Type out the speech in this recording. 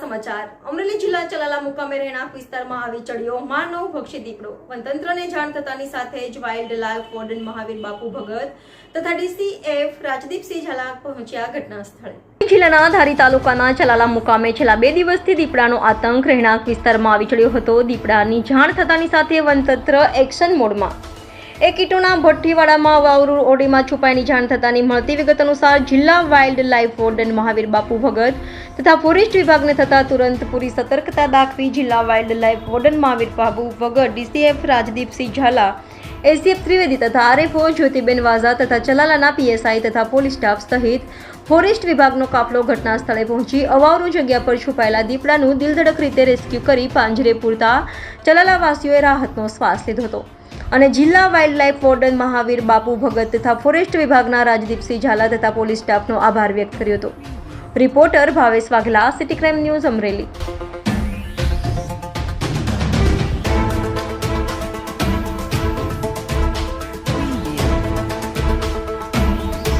સમાચાર. અમરેલી જિલ્લા ચલાલા મુકામે રહેણાંક વિસ્તારમાં આવી ચડ્યો માનવ ભક્ષી વનતંત્રને જાણ થતાની સાથે જ વાઇલ્ડ મહાવીર બાપુ ભગત તથા ડીસીએફ રાજદીપસિંહ ઝાલા પહોંચ્યા ઘટના સ્થળે જિલ્લાના ધારી તાલુકાના ચલાલા મુકામે છેલ્લા બે દિવસથી દીપડાનો આતંક રહેણાંક વિસ્તારમાં આવી ચડ્યો હતો. દીપડાની જાણ થતાની સાથે વનતંત્ર એક્શન મોડમાં એક કીટોના ભઠ્ઠીવાડામાં વાવરુ ઓડીમાં છુપાઈની જાણ થતાની મળતી વિગત અનુસાર જિલ્લા wild life warden Mahavir Bapu ભગત તથા ફોરેસ્ટ વિભાગને થતા તુરંત પૂરી સતર્કતા દાખવી જિલ્લા wild life warden Mahavir Babu Bhagat, DCF Rajdeepsinh Zala ACF Trivedi તથા આરએફઓ જ્યોતિબેન વાઝા તથા ચલાલાના પીએસઆઈ તથા પોલીસ સ્ટાફ સહિત ફોરેસ્ટ વિભાગનો કાફલો ઘટના સ્થળે પહોંચી અવાવરૂ જગ્યા પર છુપાયેલા દીપડાનું દિલધડક રીતે રેસ્ક્યુ કરી પાંજરે પૂરતા ચલાલાવાસીઓએ રાહતનો શ્વાસ લીધો હતો. અને જિલ્લા wild life warden Mahavir Bapu ભગત તથા ફોરેસ્ટ વિભાગના રાજદીપસિંહ ઝાલા તથા પોલીસ સ્ટાફનો આભાર વ્યક્ત કર્યો હતો. Reporter Bhavesh Vaghela, city crime news Amreli.